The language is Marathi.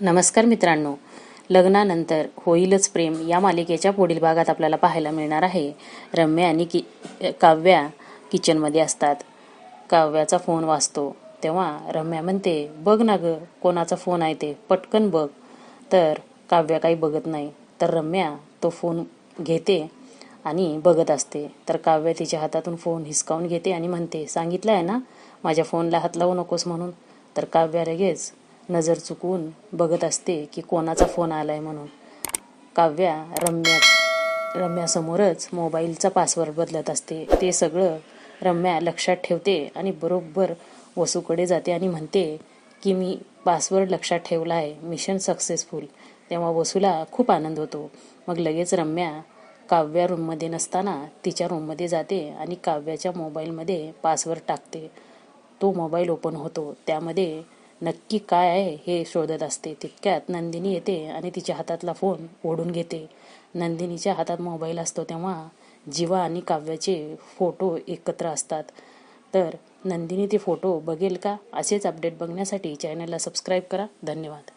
नमस्कार मित्रांनो. लग्नानंतर होईलच प्रेम या मालिकेच्या पुढील भागात आपल्याला पाहायला मिळणार आहे. रम्या आणि कि काव्या किचनमध्ये असतात. काव्याचा फोन वाचतो तेव्हा रम्या म्हणते बघ ना ग कोणाचा फोन आहे ते पटकन बघ. तर काव्या काही बघत नाही. तर रम्या तो फोन घेते आणि बघत असते. तर काव्या तिच्या हातातून फोन हिसकावून घेते आणि म्हणते सांगितलं आहे ना माझ्या फोनला हात लावू नकोस म्हणून. तर काव्या लगेच नजर चुकवून बघत असते की कोणाचा फोन आलाय म्हणून. काव्या रम्या रम्यासमोरच मोबाईलचा पासवर्ड बदलत असते. ते सगळं रम्या लक्षात ठेवते आणि बरोबर वसूकडे जाते आणि म्हणते की मी पासवर्ड लक्षात ठेवला आहे. मिशन सक्सेसफुल तेव्हा वसूला खूप आनंद होतो. मग लगेच रम्या काव्या रूममध्ये नसताना तिच्या रूममध्ये जाते आणि काव्याच्या मोबाईलमध्ये पासवर्ड टाकते. तो मोबाईल ओपन होतो. त्यामध्ये नक्की काय आहे हे शोधत असते. तितक्यात नंदिनी येते आणि तिच्या हातातला फोन ओढून घेते. नंदिनीच्या हातात मोबाईल असतो तेव्हा जीवा आणि काव्याचे फोटो एकत्र असतात. तर नंदिनी ते फोटो बघेल का? असेच अपडेट बघण्यासाठी चॅनलला सबस्क्राईब करा. धन्यवाद.